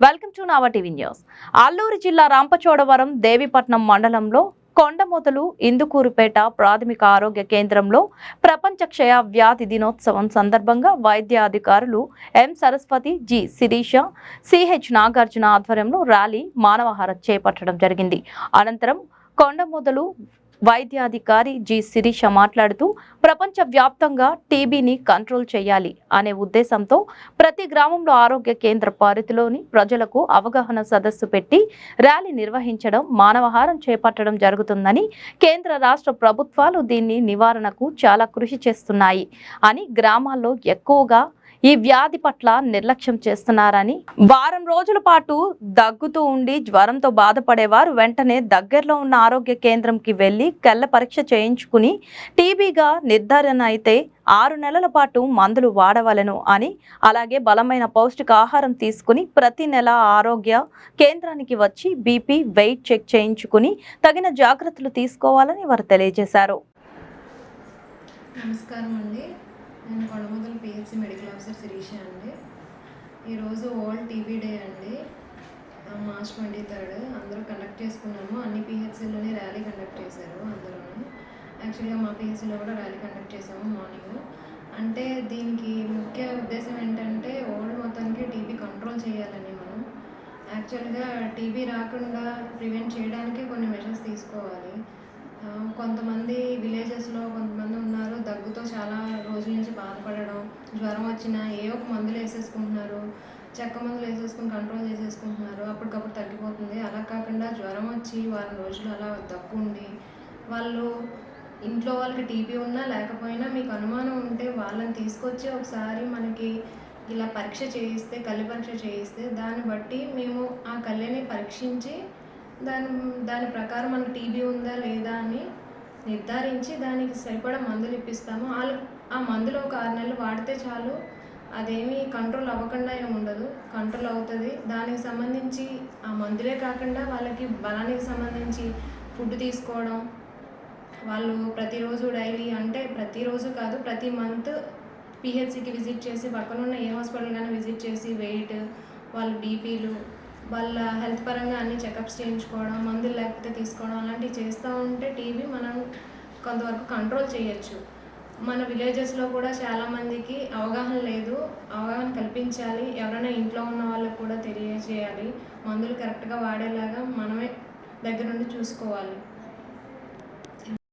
Welcome to Nava TV news. Alluri జిల్లా రాంపచోడవరం దేవిపట్నం మండలంలో కొండమొదలు ఇందుకూరుపేట ప్రాథమిక ఆరోగ్య కేంద్రంలో ప్రపంచ క్షయ వ్యాధి దినోత్సవం సందర్భంగా వైద్య అధికారులు M Saraswati G Sirisha CH Nagarjuna ఆధ్వర్యంలో ర్యాలీ మానవహారం చేపట్టడం జరిగింది. అనంతరం కొండమొదలు వైద్యాధికారి జి శిరీష మాట్లాడుతూ ప్రపంచ వ్యాప్తంగా టీబీని కంట్రోల్ చేయాలి అనే ఉద్దేశంతో ప్రతి గ్రామంలో ఆరోగ్య కేంద్ర పరిధిలోని ప్రజలకు అవగాహన సదస్సు పెట్టి ర్యాలీ నిర్వహించడం మానవహారం చేపట్టడం జరుగుతుందని కేంద్ర రాష్ట్ర ప్రభుత్వాలు దీన్ని నివారణకు చాలా కృషి చేస్తున్నాయి అని గ్రామాల్లో ఎక్కువగా ఈ వ్యాధి పట్ల నిర్లక్ష్యం చేస్తున్నారని. వారం రోజుల పాటు దగ్గుతూ ఉండి జ్వరంతో బాధపడేవారు వెంటనే దగ్గరలో ఉన్న ఆరోగ్య కేంద్రంకి వెళ్ళి కళ్ళ పరీక్ష చేయించుకుని టీబీగా నిర్ధారణ అయితే ఆరు నెలల పాటు మందులు వాడవలెను అని అలాగే బలమైన పౌష్టికాహారం తీసుకుని ప్రతి నెల ఆరోగ్య కేంద్రానికి వచ్చి బీపీ వెయిట్ చెక్ చేయించుకుని తగిన జాగ్రత్తలు తీసుకోవాలని వారు తెలియజేశారు. నమస్కారం అండి నేను Kondamudala PHC medical officer Sirisha అండి. ఈరోజు వరల్డ్ టీబీ డే అండి. మార్చ్ ట్వంటీ థర్డ్ అందరూ కండక్ట్ చేసుకున్నాము. అన్ని పిహెచ్సిలోనే ర్యాలీ కండక్ట్ చేశారు అందరూ యాక్చువల్గా మా పిహెచ్సిలో కూడా ర్యాలీ కండక్ట్ చేసాము మార్నింగ్. అంటే దీనికి ముఖ్య ఉద్దేశం ఏంటంటే ఓల్డ్ మొత్తానికి టీబీ కంట్రోల్ చేయాలని మనం. యాక్చువల్గా టీబీ రాకుండా ప్రివెంట్ చేయడానికి కొన్ని మెషర్స్ తీసుకోవాలి. కొంతమంది విలేజెస్లో కొంతమంది ఉన్నారు. దగ్గుతో చాలా రోజుల నుంచి బాధపడడం జ్వరం వచ్చినా ఏ ఒక మందులు వేసేసుకుంటున్నారు. చెక్క మందులు వేసేసుకుని కంట్రోల్ చేసేసుకుంటున్నారు. అప్పటికప్పుడు తగ్గిపోతుంది. అలా కాకుండా జ్వరం వచ్చి వారం రోజులు అలా దగ్గు ఉండి వాళ్ళు ఇంట్లో వాళ్ళకి టీబీ ఉన్నా లేకపోయినా మీకు అనుమానం ఉంటే వాళ్ళని తీసుకొచ్చి ఒకసారి మనకి ఇలా పరీక్ష చేయిస్తే కళ్ళు పరీక్ష చేయిస్తే దాన్ని బట్టి మేము ఆ కళ్ళని పరీక్షించి దాని దాని ప్రకారం మనకు టీబీ ఉందా లేదా అని నిర్ధారించి దానికి సరిపడా మందులు ఇప్పిస్తాము. వాళ్ళు ఆ మందులు ఒక ఆరు నెలలు వాడితే చాలు. అదేమీ కంట్రోల్ అవ్వకుండా ఏమి ఉండదు. కంట్రోల్ అవుతుంది. దానికి సంబంధించి ఆ మందులే కాకుండా వాళ్ళకి బలానికి సంబంధించి ఫుడ్ తీసుకోవడం. వాళ్ళు ప్రతిరోజు డైలీ అంటే ప్రతిరోజు కాదు ప్రతి మంత్ పిహెచ్సికి విజిట్ చేసి పక్కనున్న ఏ హాస్పిటల్ కానీ విజిట్ చేసి వెయిట్ వాళ్ళ బీపీలు వాళ్ళ హెల్త్ పరంగా అన్ని చెకప్స్ చేయించుకోవడం మందులు లేకపోతే తీసుకోవడం అలాంటివి చేస్తూ ఉంటే టీబీ మనం కొంతవరకు కంట్రోల్ చేయొచ్చు. మన విలేజెస్లో కూడా చాలామందికి అవగాహన లేదు. అవగాహన కల్పించాలి. ఎవరైనా ఇంట్లో ఉన్న వాళ్ళకు కూడా తెలియజేయాలి. మందులు కరెక్ట్గా వాడేలాగా మనమే దగ్గరుండి చూసుకోవాలి.